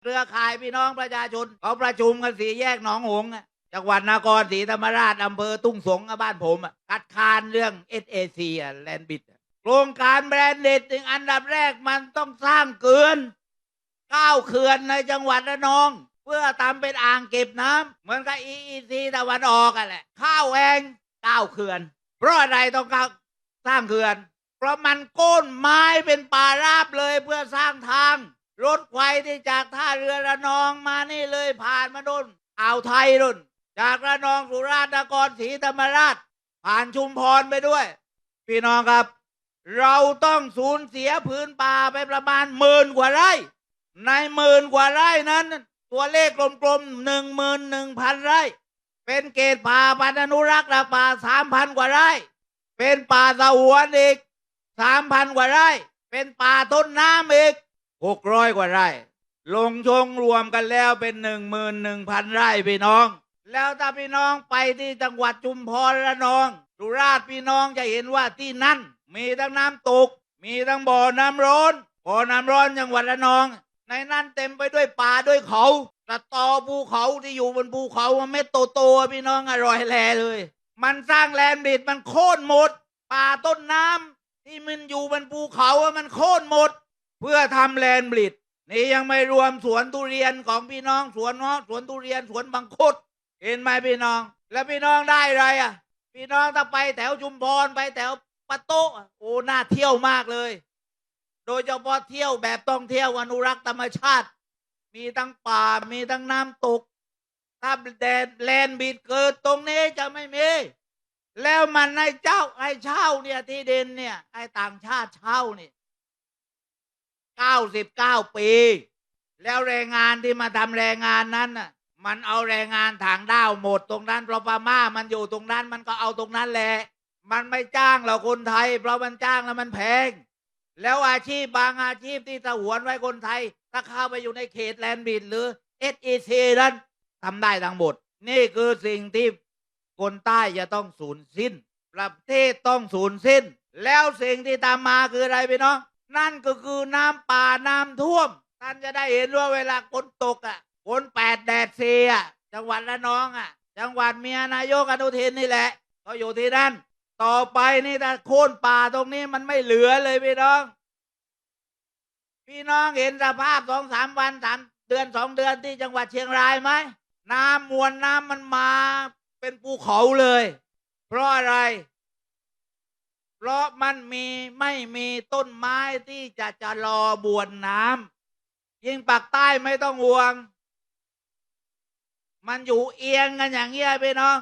เครือข่ายพี่น้องประชาชนเขาประชุมกันสีแยกหนองหงส์จังหวัดนครศรีธรรมราชอำเภอตุ้งสงบ้านผมคัดค้านเรื่อง SAC อะแลนบิดโครงการแบรนด์เด็ดอันดับแรกมันต้องสร้างเขื่อนก้าเขื่อนในจังหวัดระนอง เพื่อทำเป็นอ่างเก็บน้ำเหมือนกับ EEC ตะวันออกกันแหละข้าวแองก้าเขื่อน เพราะอะไรต้องการสร้างเขื่อน เพราะมันโก้นไม้เป็นป่าราบเลยเพื่อสร้างทาง รถไฟที่จากท่าเรือระนองมานี่เลยผ่านมาโดนอ่าวไทยรุ่น จากระนองสุราษฎร์นครศรีธรรมราช ผ่านชุมพรไปด้วย พี่น้องครับ เราต้องสูญเสียพื้นป่าไปประมาณหมื่นกว่าไร่ ในหมื่นกว่าไร่นั้น ตัวเลขกลมๆหนึ่งหมื่นหนึ่งพันไร่ เป็นเกตป่าพันธุ์อนุรักษ์และป่าสามพันกว่าไร่ เป็นป่าสะหวนอีกสามพันกว่าไร่ เป็นป่าต้นน้ำอีก หกร้อยกว่าไร่ ลงชงรวมกันแล้วเป็นหนึ่งหมื่นหนึ่งพันไร่พี่น้อง แล้วถ้าพี่น้องไปที่จังหวัดชุมพรระนองสุราษฎร์พี่น้องจะเห็นว่าที่นั่น มีทั้งน้ำตก มีทั้งบ่อน้ำร้อนบ่อน้ำร้อนจังหวัดระนอง ในนั้นเต็มไปด้วยป่าด้วยเขาตะตอภูเขาที่อยู่บนภูเขาเม็ดโตๆพี่น้องอร่อยแลเลย มันสร้างแลนด์บิดมันโค่นหมด ป่าต้นน้ำที่มันอยู่บนภูเขาอะมันโค่นหมด เพื่อทำแลนบริดนี่ยังไม่รวมสวนทุเรียนของพี่น้องสวนเงาะสวนทุเรียนสวนบางคุดเห็นไหมพี่น้อง แล้วพี่น้องได้ไรอะ พี่น้องถ้าไปแถวจุมพรไปแถวปะโตโอ้น่าเที่ยวมากเลย โดยเฉพาะเที่ยวแบบต้องเที่ยวอนุรักษ์ธรรมชาติ มีทั้งป่ามีทั้งน้ำตก ถ้าแดนแลนบิดเกิดตรงนี้จะไม่มีแล้วมันให้เจ้าใอ้เช่าเนี่ยที่ดินเนี่ยไอ้ต่างชาติเช่าเนี่ย 99 ปี แล้วแรงงานที่มาทำแรงงานนั้นน่ะมันเอาแรงงานถางด้าวหมดตรงนั้นเพราะพม่ามันอยู่ตรงนั้นมันก็เอาตรงนั้นแหละ มันไม่จ้างเราคนไทย เพราะมันจ้างแล้วมันแพง แล้วอาชีพบางอาชีพที่สหวนไว้คนไทย ถ้าเข้าไปอยู่ในเขตแลนด์บินหรือ SEC นั้นทำได้ทั้งหมด นี่คือสิ่งที่คนใต้จะต้องสูญสิ้น ประเทศต้องสูญสิ้น แล้วสิ่งที่ตามมาคืออะไรพี่น้อง นั่นก็คือน้ำป่าน้ำท่วม ท่านจะได้เห็นว่าเวลาฝนตกอะฝนแปดแดดเสียจังหวัดระน้องอะ จังหวัดเมียนายกอนุทินนี่แหละเขาอยู่ที่นั่น ต่อไปนี่ถ้าโค่นป่าตรงนี้มันไม่เหลือเลยพี่น้อง พี่น้องเห็นสภาพสองสามวันสามเดือนสองเดือนที่จังหวัดเชียงรายไหมน้ำมวลน้ำมันมาเป็นภูเขาเลย เพราะอะไร เพราะมันมีไม่มีต้นไม้ที่จะจะรอบวนน้ำยิ่งปากใต้ไม่ต้องห่วง มันอยู่เอียงกันอย่างเงี้ยพี่น้อง